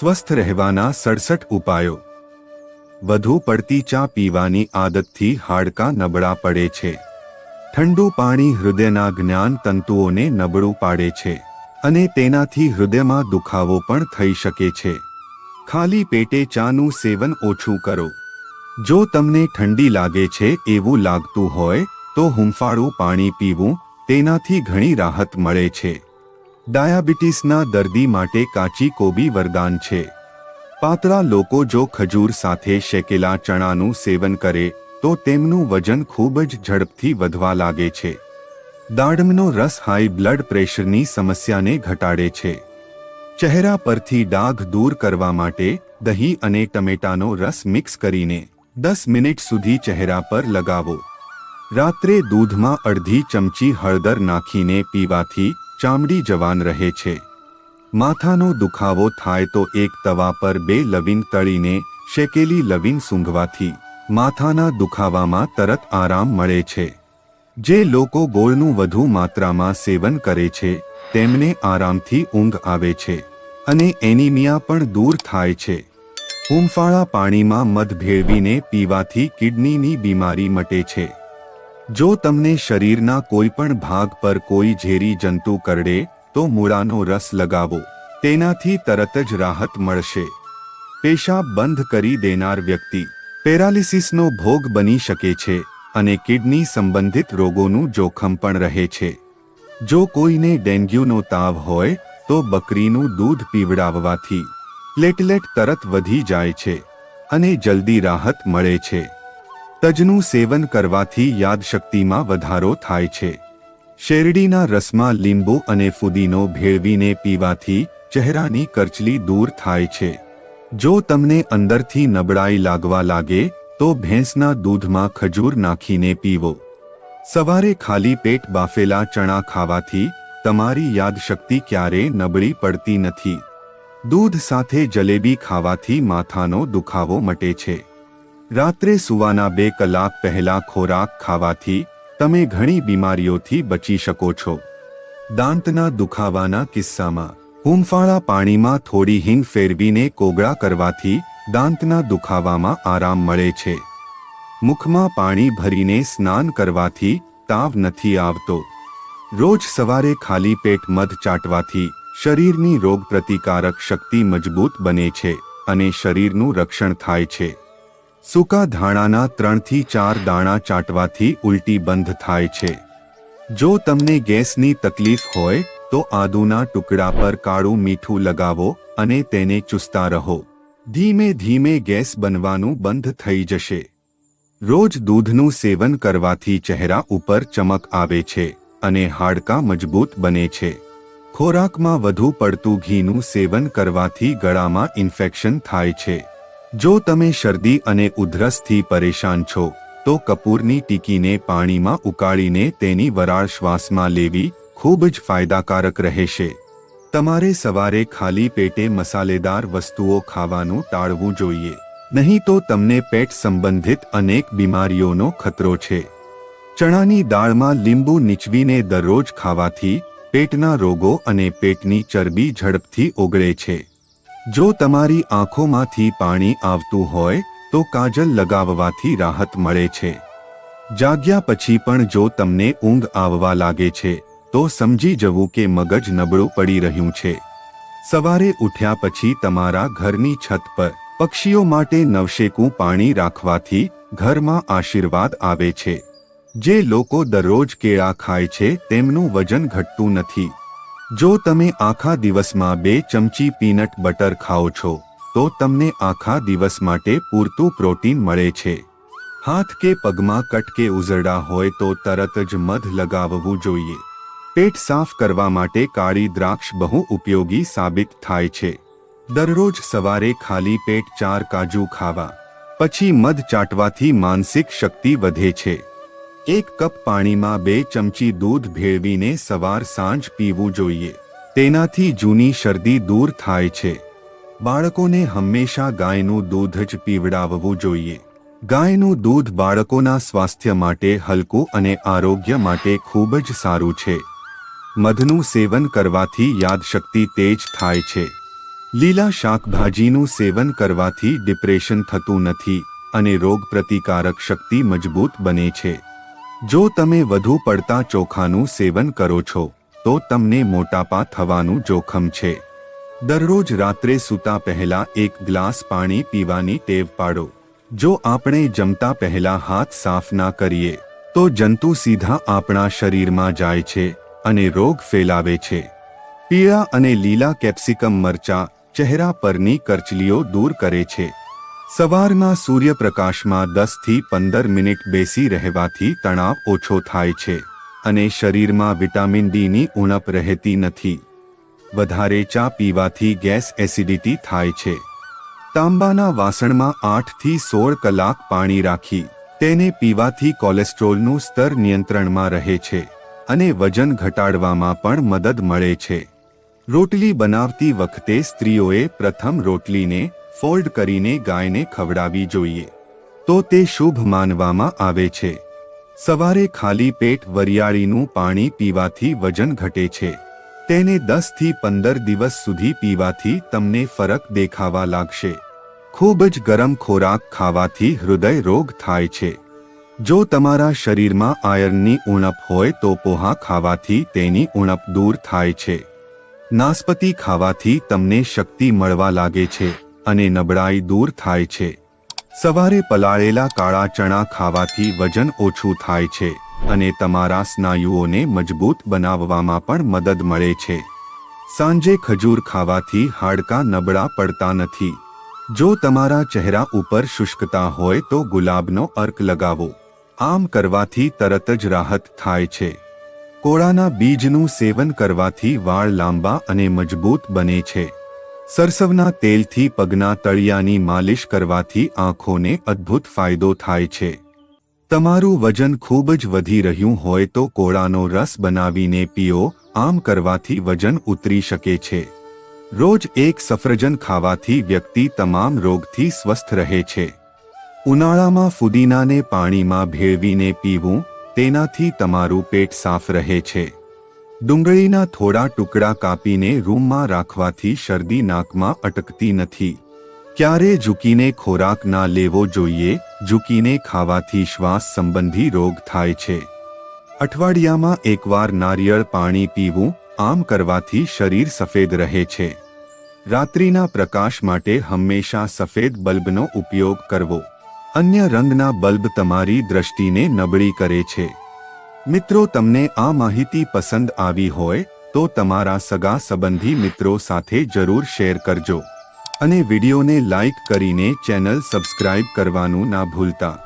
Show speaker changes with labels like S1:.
S1: સ્વસ્થ રહેવાના સડસઠ ઉપાયો. વધુ પડતી ચા પીવાની આદતથી હાડકાં નબળા પડે છે. ઠંડુ પાણી હૃદયના જ્ઞાન તંતુઓને નબળું પાડે છે અને તેનાથી હૃદયમાં દુખાવો પણ થઈ શકે છે. ખાલી પેટે ચાનું સેવન ઓછું કરો. જો તમને ઠંડી લાગે છે એવું લાગતું હોય, તો હુંફાળું પાણી પીવું, તેનાથી ઘણી રાહત મળે છે. ડાયાબિટીસના દર્દી માટે કાચી કોબી વરદાન છે. પાતળા લોકો જો ખજૂર સાથે શેકેલા ચણાનું સેવન કરે, તો તેમનું વજન ખૂબ જ ઝડપથી વધવા લાગે છે. દાડમનો રસ હાઈ બ્લડ પ્રેશરની સમસ્યાને ઘટાડે છે. ચહેરા પરથી ડાઘ દૂર કરવા માટે દહીં અને ટમેટાનો રસ મિક્સ કરીને દસ મિનિટ સુધી ચહેરા પર લગાવો. રાત્રે દૂધમાં અડધી ચમચી હળદર નાખીને પીવાથી ચામડી જવાન રહે છે. માથાનો દુખાવો થાય તો એક તવા પર બે લવિંગ તળીને શેકેલી લવિંગ સૂંઘવાથી માથાના દુખાવામાં તરત આરામ મળે છે. જે લોકો ગોળનું વધુ માત્રામાં સેવન કરે છે, તેમને આરામથી ઊંઘ આવે છે અને એનિમિયા પણ દૂર થાય છે. હુંફાળા પાણીમાં મધ ભેળવીને પીવાથી કિડનીની બીમારી મટે છે. જો તમને શરીરના કોઈ પણ ભાગ પર કોઈ ઝેરી જંતુ કરડે, તો મૂળાનો રસ લગાવો. તેનાથી તરત જ રાહત મળશે. પેશાબ બંધ કરી દેનાર વ્યક્તિ. પેરાલિસિસનો ભોગ બની શકે છે અને કિડની સંબંધિત રોગોનું જોખમ પણ રહે છે. જો કોઈને ડેન્ગ્યુનો તાવ હોય, તો બકરીનું દૂધ પીવડાવવાથી પ્લેટલેટ તરત વધી જાય છે અને જલ્દી રાહત મળે છે. તજનું સેવન કરવાથી યાદશક્તિમાં વધારો થાય છે. શેરડીના રસમાં લીંબુ અને ફુદીનો ભેળવીને પીવાથી ચહેરાની કરચલી દૂર થાય છે. જો તમને અંદરથી નબળાઈ લાગવા લાગે, તો ભેંસના દૂધમાં ખજૂર નાખીને પીવો. સવારે ખાલી પેટ બાફેલા ચણા ખાવાથી તમારી યાદશક્તિ ક્યારે નબળી પડતી નથી. દૂધ સાથે જલેબી ખાવાથી માથાનો દુખાવો મટે છે. રાત્રે સૂવાના બે કલાક પહેલા ખોરાક ખાવાથી તમે ઘણી બીમારીઓથી બચી શકો છો. દાંતના દુખાવાના કિસ્સામાં, હૂંફાળા પાણીમાં થોડી હિંગ ફેરવીને કોગળા કરવાથી દાંતના દુખાવામાં આરામ મળે છે. મુખમાં પાણી ભરીને સ્નાન કરવાથી તાવ નથી આવતો. રોજ સવારે ખાલી પેટ મધ ચાટવાથી શરીરની રોગપ્રતિકારક શક્તિ મજબૂત બને છે અને શરીરનું રક્ષણ થાય છે. સૂકા ધાણાના ત્રણથી ચાર દાણા ચાટવાથી ઉલટી બંધ થાય છે. જો તમને ગેસની તકલીફ હોય, તો આદુના ટુકડા પર કાળું મીઠું લગાવો અને તેને ચૂસતા રહો. ધીમે ધીમે ગેસ બનવાનું બંધ થઈ જશે. રોજ દૂધનું સેવન કરવાથી ચહેરા ઉપર ચમક આવે છે અને હાડકાં મજબૂત બને છે. ખોરાકમાં વધુ પડતું ઘીનું સેવન કરવાથી ગળામાં ઇન્ફેક્શન થાય છે. જો તમે શરદી અને ઉધરસથી પરેશાન છો, તો કપૂરની ટીકીને પાણીમાં ઉકાળીને તેની વરાળ શ્વાસમાં લેવી ખૂબ જ ફાયદાકારક રહેશે. તમારે સવારે ખાલી પેટે મસાલેદાર વસ્તુઓ ખાવાનું ટાળવું જોઈએ. નહીં તો તમને પેટ સંબંધિત અનેક બીમારીઓનો ખતરો છે. ચણાની દાળમાં લીંબુ નીચવીને દરરોજ ખાવાથી પેટના રોગો અને પેટની ચરબી ઝડપથી ઓગળે છે. જો તમારી આંખોમાંથી પાણી આવતું હોય, તો કાજલ લગાવવાથી રાહત મળે છે. જાગ્યા પછી પણ જો તમને ઊંઘ આવવા લાગે છે, તો સમજી જવું કે મગજ નબળું પડી રહ્યું છે. સવારે ઉઠ્યા પછી તમારા ઘરની છત પર પક્ષીઓ માટે નવશેકું પાણી રાખવાથી ઘરમાં આશીર્વાદ આવે છે. જે લોકો દરરોજ કેળા ખાય છે, તેમનું વજન ઘટતું નથી. જો તમે આખા દિવસમાં બે ચમચી પીનટ બટર ખાઓ છો, તો તમને આખા દિવસ માટે પૂરતું પ્રોટીન મળે છે. હાથ કે પગમાં કટ કે ઉઝરડા હોય તો તરત જ મધ લગાવવું જોઈએ. પેટ સાફ કરવા માટે કાળી દ્રાક્ષ બહુ ઉપયોગી સાબિત થાય છે. દરરોજ સવારે ખાલી પેટ ચાર કાજુ ખાવા, પછી મધ ચાટવાથી માનસિક શક્તિ વધે છે. એક કપ પાણીમાં બે ચમચી દૂધ ભેળવીને સવાર સાંજ પીવું જોઈએ. તેનાથી જૂની શરદી દૂર થાય છે. બાળકોને હંમેશા ગાયનું દૂધ જ પીવડાવવું જોઈએ. ગાયનું દૂધ બાળકોના સ્વાસ્થ્ય માટે હલકું અને આરોગ્ય માટે ખૂબ જ સારું છે. મધનું સેવન કરવાથી યાદશક્તિ તેજ થાય છે. લીલા શાકભાજીનું સેવન કરવાથી ડિપ્રેશન થતું નથી અને રોગ પ્રતિકારક શક્તિ મજબૂત બને છે. જો તમે વધુ પડતા ચોખાનું સેવન કરો છો, તો તમને મોટાપા થવાનું જોખમ છે. દરરોજ રાત્રે સૂતા પહેલા એક ગ્લાસ પાણી પીવાની ટેવ પાડો. જો આપણે જમતા પહેલા હાથ સાફ ના કરીએ, તો જંતુ સીધા આપણા શરીરમાં જાય છે અને રોગ ફેલાવે છે. પીળા અને લીલા કેપ્સિકમ મરચા ચહેરા પરની કરચલીઓ દૂર કરે છે. સવારના સૂર્યપ્રકાશમાં દસથી પંદર મિનિટ બેસી રહેવાથી તણાવ ઓછો થાય છે અને શરીરમાં વિટામિન ડીની ઉણપ રહેતી નથી. વધારે ચા પીવાથી ગેસ એસિડિટી થાય છે. તાંબાના વાસણમાં આઠથી સોળ કલાક પાણી રાખી, તેને પીવાથી કોલેસ્ટ્રોલનું સ્તર નિયંત્રણમાં રહે છે અને વજન ઘટાડવામાં પણ મદદ મળે છે. રોટલી બનાવતી વખતે સ્ત્રીઓએ પ્રથમ રોટલીને ફોલ્ડ કરીને ગાયને ખવડાવી જોઈએ. તો તે શુભ માનવામાં આવે છે. સવારે ખાલી પેટ વરિયાળીનું પાણી પીવાથી વજન ઘટે છે. તેને દસથી પંદર દિવસ સુધી પીવાથી તમને ફરક દેખાવા લાગશે. ખૂબ જ ગરમ ખોરાક ખાવાથી હૃદય રોગ થાય છે. જો તમારા શરીરમાં આયર્નની ઉણપ હોય તો પોહા ખાવાથી તેની ઉણપ દૂર થાય છે. નાસપતિ ખાવાથી તમને શક્તિ મળવા લાગે છે. અને નબળાઈ દૂર થાય છે. સવારે પલાળેલા કાળા ચણા ખાવાથી વજન ઓછું થાય છે અને તમારા સ્નાયુઓને મજબૂત બનાવવામાં પણ મદદ મળે છે. સાંજે ખજૂર ખાવાથી હાડકાં નબળા પડતા નથી. જો તમારા ચહેરા ઉપર શુષ્કતા હોય તો ગુલાબનો અર્ક લગાવો. આમ કરવાથી તરત જ રાહત થાય છે. કોળાના બીજનું સેવન કરવાથી વાળ લાંબા અને મજબૂત બને છે. સરસવના તેલથી પગના તળિયાની માલિશ કરવાથી આંખોને અદ્ભુત ફાયદો થાય છે. તમારું વજન ખૂબ જ વધી રહ્યું હોય તો કોળાનો રસ બનાવીને પીઓ, આમ કરવાથી વજન ઉતરી શકે છે. રોજ એક સફરજન ખાવાથી વ્યક્તિ તમામ રોગથી સ્વસ્થ રહે છે. ઉનાળામાં ફુદીનાને પાણીમાં ભેળવીને પીવું, તેનાથી તમારું પેટ સાફ રહે છે. ડુંગળીના થોડા ટુકડા કાપીને રૂમમાં રાખવાથી શરદી નાકમાં અટકતી નથી. ક્યારે ઝૂકીને ખોરાક ના લેવો જોઈએ? ઝૂકીને ખાવાથી શ્વાસ સંબંધી રોગ થાય છે. અઠવાડિયામાં એકવાર નારિયેળ પાણી પીવું આમ કરવાથી શરીર સફેદ રહે છે. રાત્રિના પ્રકાશ માટે હંમેશા સફેદ બલ્બનો ઉપયોગ કરવો. અન્ય રંગના બલ્બ તમારી દ્રષ્ટિને નબળી કરે છે. મિત્રો, તમને આ માહિતી પસંદ આવી હોય, તો તમારા સગા સંબંધી મિત્રો સાથે જરૂર શેર કરજો. અને વિડીયોને લાઇક કરીને ચેનલ સબસ્ક્રાઇબ કરવાનું ના ભૂલતા.